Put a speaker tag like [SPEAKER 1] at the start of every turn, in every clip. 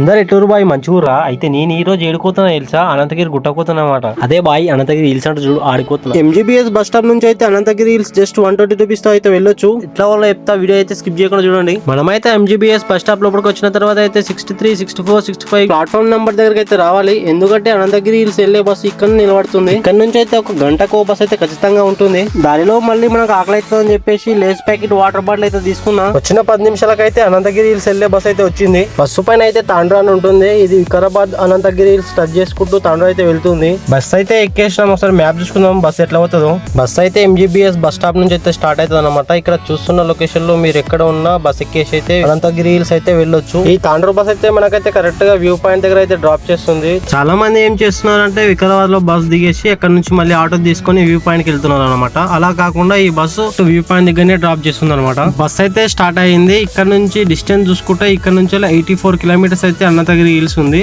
[SPEAKER 1] అందరు ఎటూరు బాయ్? మంచిగురా అయితే నేను ఈ రోజు ఏడుకోతున్నా తెలుసా? అనంతగిరి గుట్టకోతున్నా అనమాట అదే బాయ్ అనంతగిరి హిల్స్ అంటే చూడు ఆడుకోతున్నా. ఎంజీబీఎస్ బస్ స్టాప్ నుంచి అయితే Ananthagiri hills just one twenty రూపీస్తో అయితే వెళ్ళొచ్చు. ఇట్లా వల్ల చెప్తా వీడియో అయితే స్కిప్ చేయకుండా చూడండి. మనమైతే ఎంజీబీఎస్ బస్ స్టాప్ లోపలికి వచ్చిన తర్వాత అయితే sixty three sixty four sixty five platform number దగ్గరికి అయితే రావాలి. ఎందుకంటే అనంతగిరి హిల్స్ వెళ్ళే బస్సు ఇక్కడ నిలబడుతుంది. ఇక్కడ నుంచి అయితే ఒక గంటకు బస్ అయితే ఖచ్చితంగా ఉంటుంది. దానిలో మళ్ళీ మనకు ఆకలి అవుతుందని చెప్పేసి లేస్ ప్యాకెట్ వాటర్ బాటిల్ అయితే తీసుకున్నా. వచ్చిన పది నిమిషాలకైతే అనంతగిరి హిల్స్ వెళ్ళే బస్ అయితే వచ్చింది. బస్సు పైన అయితే తాండ్రా అని ఉంటుంది. ఇది వికారాబాద్ అనంతగిరి హిల్స్ టచ్ చేసుకుంటూ తండ్రి అయితే వెళ్తుంది. బస్ అయితే ఎక్కేసినాం ఒకసారి మ్యాప్ చూసుకుందాం. బస్ ఎట్లా అవుతుందో బస్ అయితే ఎంజీబీఎస్ బస్ స్టాప్ నుంచి అయితే స్టార్ట్ అవుతుంది అనమాట ఇక్కడ చూస్తున్న లొకేషన్లో మీరు ఎక్కడ ఉన్నా బస్ ఎక్కేసి అయితే అనంతగిరి హిల్స్ అయితే వెళ్ళొచ్చు. ఈ తాండ్రూ బస్ అయితే మనకైతే కరెక్ట్గా వ్యూ పాయింట్ దగ్గర అయితే డ్రాప్ చేస్తుంది. చాలా మంది ఏం చేస్తున్నారంటే వికారాబాద్లో బస్ దిగేసి అక్కడ నుంచి మళ్ళీ ఆటో తీసుకొని వ్యూ పాయింట్కి వెళ్తున్నారు అనమాట అలా కాకుండా ఈ బస్సు వ్యూ పాయింట్ దగ్గరనే డ్రాప్ చేస్తుంది అనమాట బస్ అయితే స్టార్ట్ అయింది. ఇక్కడ నుంచి డిస్టెన్స్ చూసుకుంటే ఇక్కడ నుంచి ఎయిటీ ఫోర్ కిలోమీటర్స్ అయితే అన్నతగిరి హిల్స్ ఉంది.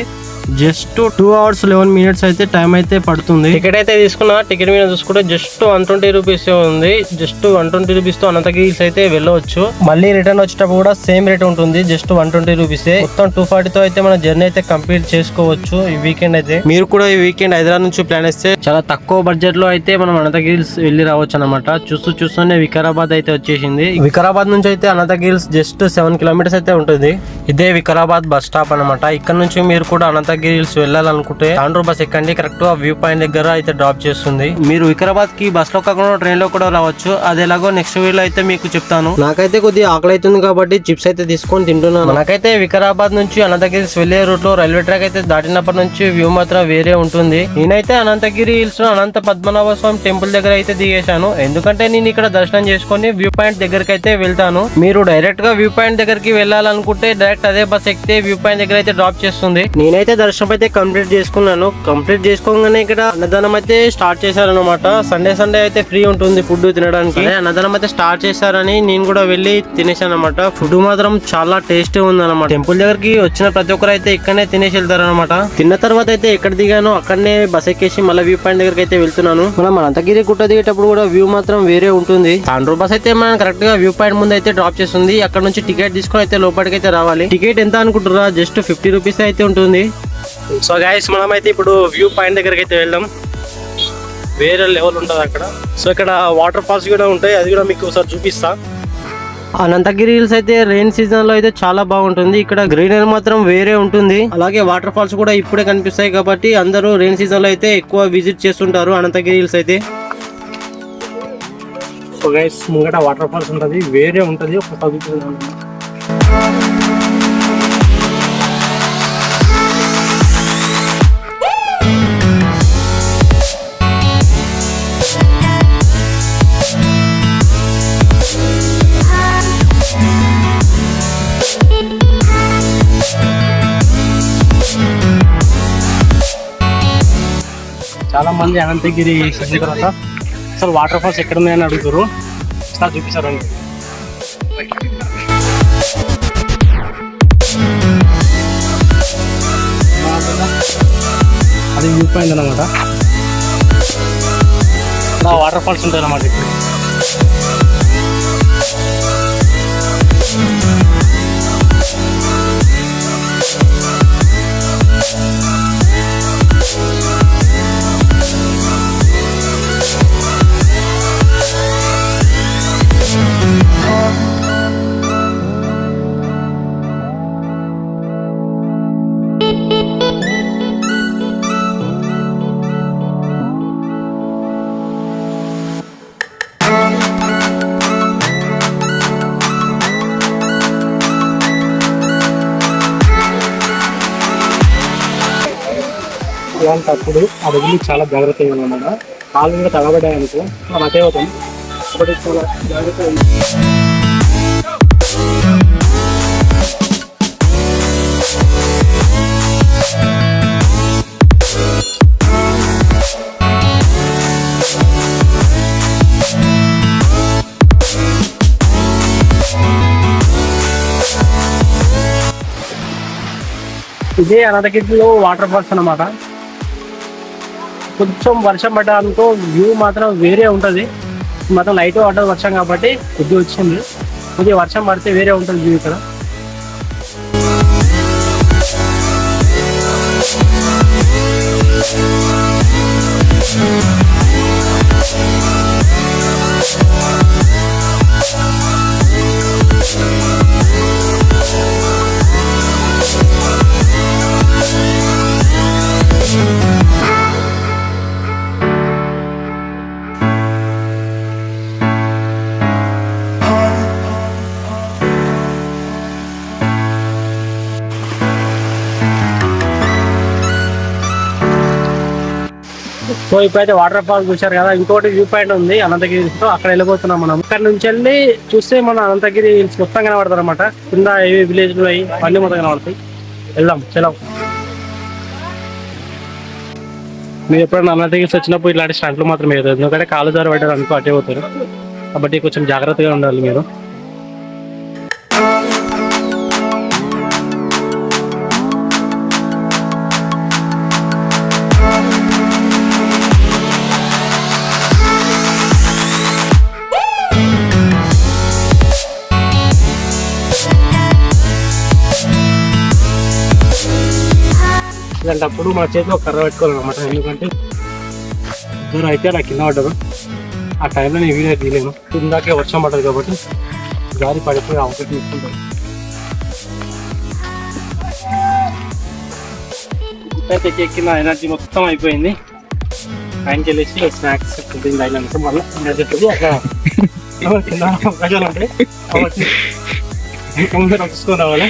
[SPEAKER 1] Just two hours eleven minutes అయితే టైం అయితే పడుతుంది. టికెట్ అయితే తీసుకున్నా టికెట్ మీద చూసుకుంటే జస్ట్ వన్ ట్వంటీ రూపీస్ ఉంది. జస్ట్ వన్ ట్వంటీ రూపీస్తో అనంతగిరి హిల్స్ అయితే వెళ్ళవచ్చు. మళ్ళీ రిటర్న్ వచ్చేటప్పుడు కూడా సేమ్ రేట్ ఉంటుంది జస్ట్ వన్ ట్వంటీ రూపీస్ మొత్తం టూ ఫార్టీ తో అయితే మన జర్నీ అయితే కంప్లీట్ చేసుకోవచ్చు ఈ వీకెండ్ అయితే. మీరు కూడా ఈ వీకెండ్ హైదరాబాద్ నుంచి ప్లాన్ వేస్తే చాలా తక్కువ బడ్జెట్లో అయితే మనం అనంతగిరి హిల్స్ వెళ్ళి రావచ్చు అనమాట చూస్తూ చూస్తూనే వికారాబాద్ అయితే వచ్చేసింది. వికారాబాద్ నుంచి అయితే Ananthagiri hills just seven kilometres అయితే ఉంటుంది. ఇదే వికారాబాద్ బస్ స్టాప్ అనమాట ఇక్కడ నుంచి మీరు కూడా అనంతగిరి హిల్స్ వెళ్ళాలనుకుంటే తాండ్రూ బస్ ఎక్కండి. కరెక్ట్గా వ్యూ పాయింట్ దగ్గర అయితే డ్రాప్ చేస్తుంది. మీరు వికారాబాద్కి బస్లో కాకుండా ట్రైన్లో కూడా రావచ్చు. అది ఎలాగో నెక్స్ట్ వీడియో అయితే మీకు చెప్తాను. నాకైతే కొద్దిగా ఆకలి అవుతుంది కాబట్టి చిప్స్ అయితే తీసుకొని తింటున్నాను. నాకైతే వికారాబాద్ నుంచి అనంతగిరి హిల్స్ వెళ్ళే రూట్లో రైల్వే ట్రాక్ అయితే దాటినప్పటి నుంచి వ్యూ మాత్రం వేరే ఉంటుంది. నేనైతే అనంతగిరి హిల్స్లో అనంత పద్మనాభ స్వామి టెంపుల్ దగ్గర అయితే దిగేశాను. ఎందుకంటే నేను ఇక్కడ దర్శనం చేసుకొని వ్యూ పాయింట్ దగ్గరికి అయితే వెళ్తాను. మీరు డైరెక్ట్గా వ్యూ పాయింట్ దగ్గరికి వెళ్ళాలనుకుంటే డైరెక్ట్ అదే బస్ ఎక్కితే వ్యూ పాయింట్ దగ్గర అయితే డ్రాప్ చేస్తుంది. నేనైతే దర్శనం అయితే కంప్లీట్ చేసుకున్నాను. కంప్లీట్ చేసుకోగానే ఇక్కడ అన్నదానం అయితే స్టార్ట్ చేశారనమాట సండే సండే అయితే ఫ్రీ ఉంటుంది ఫుడ్ తినడానికి. అన్నదానం అయితే స్టార్ట్ చేశారని నేను కూడా వెళ్ళి తినేసాను అనమాట ఫుడ్ మాత్రం చాలా టేస్టీ ఉంది అనమాట టెంపుల్ దగ్గరికి వచ్చిన ప్రతి ఒక్కరు అయితే ఇక్కడనే తినేసి వెళ్తారనమాట తిన్న తర్వాత అయితే ఎక్కడ దిగానో అక్కడనే బస్ ఎక్కేసి మళ్ళీ వ్యూ పాయింట్ దగ్గరికి అయితే వెళ్తున్నాను. మనం అనంతగిరి గుట్ట దిగేటప్పుడు కూడా వ్యూ మాత్రం వేరే ఉంటుంది. తాండ్రూ బస్ అయితే మనం కరెక్ట్గా వ్యూ పాయింట్ ముందు అయితే డ్రాప్ చేస్తుంది. అక్కడ నుంచి టికెట్ తీసుకొని అయితే లోపలికి అయితే రావాలి. టికెట్ ఎంత అనుకుంటారా జస్ట్ ఫిఫ్టీ రూపీస్ అయితే ఉంటుంది. సో గాయస్ మనం అయితే ఇప్పుడు వ్యూ పాయింట్ దగ్గరికి అయితే వెళ్ళాం వేరే లెవెల్ ఉంటుంది అక్కడ. సో ఇక్కడ వాటర్ ఫాల్స్ కూడా ఉంటాయి. అది కూడా మీకు ఒకసారి చూపిస్తా. అనంతగిరి హిల్స్ అయితే రెయిన్ సీజన్లో అయితే చాలా బాగుంటుంది. ఇక్కడ గ్రీనరీ మాత్రం వేరే ఉంటుంది. అలాగే వాటర్ ఫాల్స్ కూడా ఇప్పుడే కనిపిస్తాయి కాబట్టి అందరూ రెయిన్ సీజన్లో అయితే ఎక్కువ విజిట్ చేస్తుంటారు అనంతగిరి హిల్స్ అయితే. సో గైస్ ముంగట వాటర్ ఫాల్స్ ఉంటుంది. వేరే ఉంటుంది. ఒక ఉంది అనంతగిరి ఎక్కిన తర్వాత. అసలు వాటర్ ఫాల్స్ ఎక్కడ ఉన్నాయని అడుగుతారు. సార్ చూపిస్తారు అండి? అది వ్యూ పాయింట్ అనమాట వాటర్ ఫాల్స్ ఉంటాయి అన్నమాట ఇప్పుడు. అలాంటప్పుడు ఆ అడుగులు చాలా జాగ్రత్తగా ఉన్నమాట కాళ్ళు కూడా తగబడ్డాయనుకో మనం అదే అవుతాం కాబట్టి చాలా జాగ్రత్త ఇదే అనంతగిరిలో వాటర్ ఫాల్స్ అన్నమాట. కొంచెం వర్షం పడ్డానుకో వ్యూ మాత్రం వేరే ఉంటుంది. మాత్రం లైట్ వాటర్ వర్షం కాబట్టి కొద్దిగా వచ్చింది. కొద్దిగా వర్షం పడితే వేరే ఉంటుంది వ్యూ ఇక్కడ.
[SPEAKER 2] సో ఇప్పుడైతే వాటర్ ఫాల్ చూశారు కదా ఇంకోటి వ్యూ పాయింట్ ఉంది అనంతగిరి హిల్స్లో అక్కడ వెళ్ళిపోతున్నాం మనం. అక్కడ నుంచి వెళ్ళి చూస్తే మన అనంతగిరి హిల్స్ మొత్తం కనబడతారు అనమాట కింద ఏవి విలేజ్ అవి అన్ని మొత్తం కనబడతాయి. వెళ్దాం చలో మీరు ఎప్పుడైనా అనంతగిరి హిల్స్ వచ్చినప్పుడు ఇలాంటి స్టంట్లు మాత్రం వేయదు ఎందుకంటే కాలు జారి పడ్డారు అనుకో అటే పోతారు. కాబట్టి కొంచెం జాగ్రత్తగా ఉండాలి మీరు. ఇలాంటప్పుడు మన చేతిలో ఒక కర్ర పెట్టుకోవాలన్నమాట. ఎందుకంటే ఇద్దరు అయితే నాకు కింద పడ్డారు ఆ టైంలో నేను వీడియో తీయలేను. ఇందాకే వర్షం పడ్డది కాబట్టి గాలి పడిపోయి అవకాశం ఇస్తుంటాను అయితే ఎక్కిన ఎనర్జీ మొత్తం అయిపోయింది. ఆయనకి వెళ్ళేసి స్నాక్స్ ఫుడ్ అయినాక మళ్ళీ ఎనర్జీ అక్కడ అవకాశాలు ఉంటాయి కాబట్టి ఇంకా రావాలి.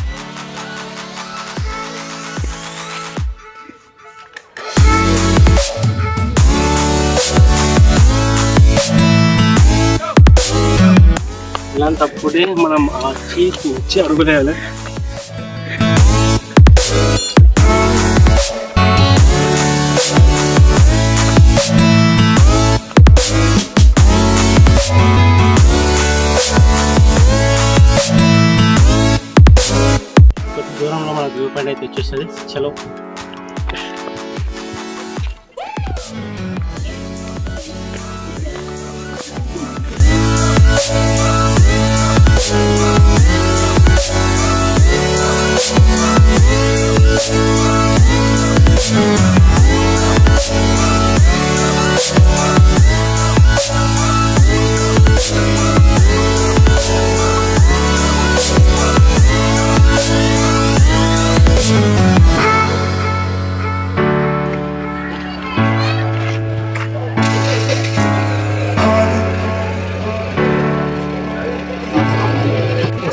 [SPEAKER 2] ఇలాంటప్పుడే మనం ఆ చీకు వచ్చి అడుగులేయాలి కొంచెం దూరంలో మన వ్యూ పాయింట్ అయితే వచ్చేస్తుంది చలో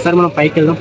[SPEAKER 2] ఒకసారి మనం పైకి వెళ్దాం.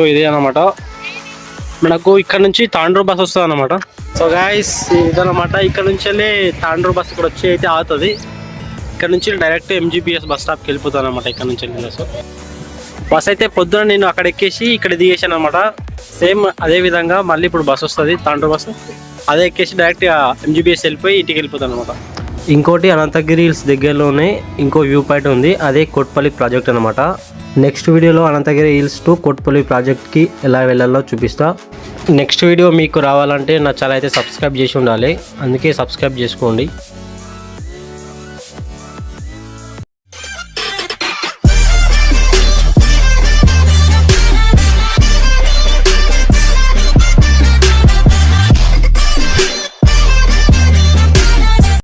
[SPEAKER 2] సో ఇదే అనమాట మనకు ఇక్కడ నుంచి తాండ్రూ బస్ వస్తుంది అనమాట సో గాయస్ ఇదనమాట ఇక్కడ నుంచి వెళ్ళి తాండ్రూ బస్ ఇక్కడ వచ్చి అయితే ఆగుతుంది. ఇక్కడ నుంచి డైరెక్ట్ ఎంజీబీఎస్ బస్ స్టాప్కి వెళ్ళిపోతాను అనమాట ఇక్కడ నుంచి వెళ్ళిన సో బస్ అయితే పొద్దున నేను అక్కడ ఎక్కేసి ఇక్కడ దిగేసాను అనమాట సేమ్ అదే విధంగా మళ్ళీ ఇప్పుడు బస్ వస్తుంది తాండ్రూ బస్. అదే ఎక్కేసి డైరెక్ట్ ఎంజీబీఎస్ వెళ్ళిపోయి ఇంటికి వెళ్ళిపోతాను అనమాట ఇంకోటి అనంతగిరి హిల్స్ దగ్గరలోనే ఇంకో వ్యూ పాయింట్ ఉంది. అదే కోట్పల్లి ప్రాజెక్ట్ అనమాట నెక్స్ట్ వీడియోలో అనంతగిరి హిల్స్ టు కోట్పల్లి ప్రాజెక్ట్కి ఎలా వెళ్ళాలో చూపిస్తా. నెక్స్ట్ వీడియో మీకు రావాలంటే నా ఛానల్ అయితే సబ్స్క్రైబ్ చేసి ఉండాలి. అందుకే సబ్స్క్రైబ్ చేసుకోండి.